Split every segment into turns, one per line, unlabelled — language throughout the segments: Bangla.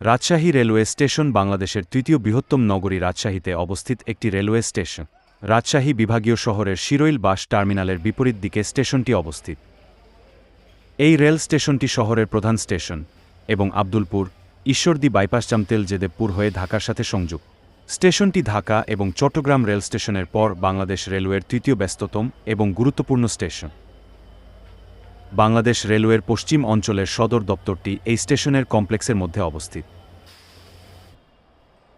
রাজশাহী রেলওয়ে স্টেশন বাংলাদেশের তৃতীয় বৃহত্তম নগরী রাজশাহীতে অবস্থিত একটি রেলওয়ে স্টেশন। রাজশাহী বিভাগীয় শহরের শিরৈল বাস টার্মিনালের বিপরীত দিকে স্টেশনটি অবস্থিত। এই রেল স্টেশনটি শহরের প্রধান স্টেশন এবং আব্দুলপুর, ঈশ্বরদী বাইপাস জামতেল জেদেবপুর হয়ে ঢাকার সাথে সংযুক্ত। স্টেশনটি ঢাকা এবং চট্টগ্রাম রেল স্টেশনের পর বাংলাদেশ রেলওয়ের তৃতীয় ব্যস্ততম এবং গুরুত্বপূর্ণ স্টেশন। বাংলাদেশ রেলওয়ের পশ্চিম অঞ্চলের সদর দপ্তরটি এই স্টেশনের কমপ্লেক্সের মধ্যে অবস্থিত।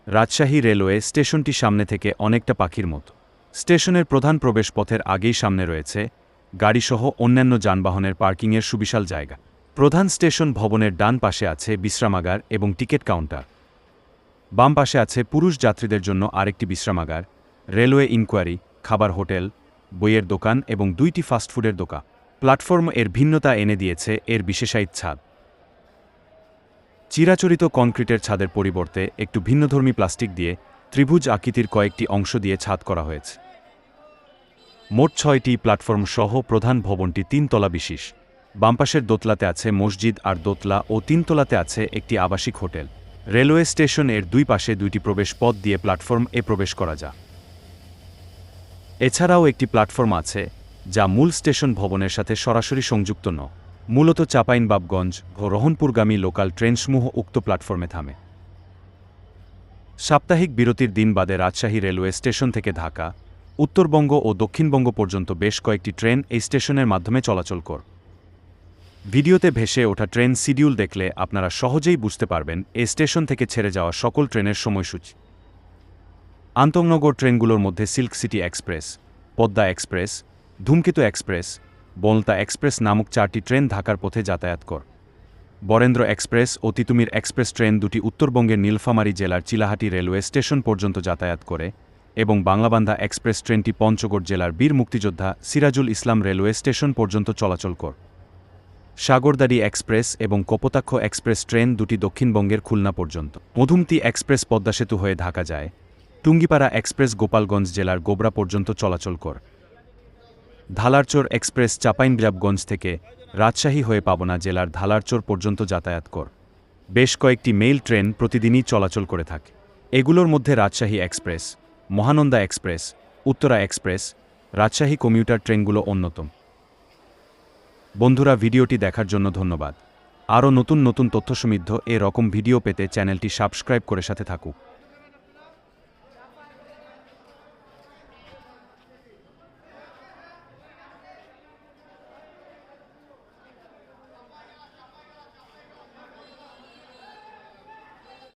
রাজশাহী রেলওয়ে স্টেশনটি সামনে থেকে অনেকটা পাখির মতো। স্টেশনের প্রধান প্রবেশ পথের আগেই সামনে রয়েছে গাড়িসহ অন্যান্য যানবাহনের পার্কিংয়ের সুবিশাল জায়গা। প্রধান স্টেশন ভবনের ডান পাশে আছে বিশ্রামাগার এবং টিকিট কাউন্টার। বাম পাশে আছে পুরুষ যাত্রীদের জন্য আরেকটি বিশ্রামাগার, রেলওয়ে ইনকোয়ারি, খাবার হোটেল, বইয়ের দোকান এবং দুইটি ফাস্টফুডের দোকান। প্ল্যাটফর্ম এর ভিন্নতা এনে দিয়েছে এর বিশেষায়িত ছাদ। চিরাচরিত কনক্রিটের ছাদের পরিবর্তে একটু ভিন্নধর্মী প্লাস্টিক দিয়ে ত্রিভুজ আকৃতির কয়েকটি অংশ দিয়ে ছাদ করা হয়েছে। মোট ছয়টি প্ল্যাটফর্ম সহ প্রধান ভবনটি তিনতলা বিশেষ। বামপাশের দোতলাতে আছে মসজিদ আর দোতলা ও তিনতলাতে আছে একটি আবাসিক হোটেল। রেলওয়ে স্টেশনের দুই পাশে দুইটি প্রবেশ পথ দিয়ে প্ল্যাটফর্ম এ প্রবেশ করা যা এছাড়াও একটি প্ল্যাটফর্ম আছে যা মূল স্টেশন ভবনের সাথে সরাসরি সংযুক্ত ন। মূলত চাপাইনবাবগঞ্জ ও রহনপুরগামী লোকাল ট্রেনসমূহ উক্ত প্ল্যাটফর্মে থামে। সাপ্তাহিক বিরতির দিন বাদে রাজশাহী রেলওয়ে স্টেশন থেকে ঢাকা, উত্তরবঙ্গ ও দক্ষিণবঙ্গ পর্যন্ত বেশ কয়েকটি ট্রেন এই স্টেশনের মাধ্যমে চলাচল কর। ভিডিওতে ভেসে ওঠা ট্রেন শিডিউল দেখলে আপনারা সহজেই বুঝতে পারবেন এই স্টেশন থেকে ছেড়ে যাওয়া সকল ট্রেনের সময়সূচি। আন্তঃনগর ট্রেনগুলোর মধ্যে silk city express, Padma express Dhumketu express বলতা এক্সপ্রেস নামক চারটি ট্রেন ঢাকার পথে যাতায়াত কর। বরেন্দ্র এক্সপ্রেস ও তিতুমির এক্সপ্রেস ট্রেন দুটি উত্তরবঙ্গের নীলফামারী জেলার চিলাহাটি রেলওয়ে স্টেশন পর্যন্ত যাতায়াত করে এবং বাংলাবান্ধা এক্সপ্রেস ট্রেনটি পঞ্চগড় জেলার বীর মুক্তিযোদ্ধা সিরাজুল ইসলাম রেলওয়ে স্টেশন পর্যন্ত চলাচল কর। সাগরদাড়ি এক্সপ্রেস এবং কপোতাক্ষ এক্সপ্রেস ট্রেন দুটি দক্ষিণবঙ্গের খুলনা পর্যন্ত। মধুমতি এক্সপ্রেস পদ্মা সেতু হয়ে ঢাকা যায়। টুঙ্গিপাড়া এক্সপ্রেস গোপালগঞ্জ জেলার গোবরা পর্যন্ত চলাচল কর। ধালারচর এক্সপ্রেস চাপাইনবিরাবগঞ্জ থেকে রাজশাহী হয়ে পাবনা জেলার ধালারচর পর্যন্ত যাতায়াত কর। বেশ কয়েকটি মেইল ট্রেন প্রতিদিনই চলাচল করে থাকে। এগুলোর মধ্যে Rajshahi express, Mahananda express, Uttara express, Rajshahi commuter ট্রেনগুলো অন্যতম। বন্ধুরা, ভিডিওটি দেখার জন্য ধন্যবাদ। আরও নতুন নতুন তথ্য সমৃদ্ধ এ রকম ভিডিও পেতে চ্যানেলটি সাবস্ক্রাইব করে সাথে থাকুক।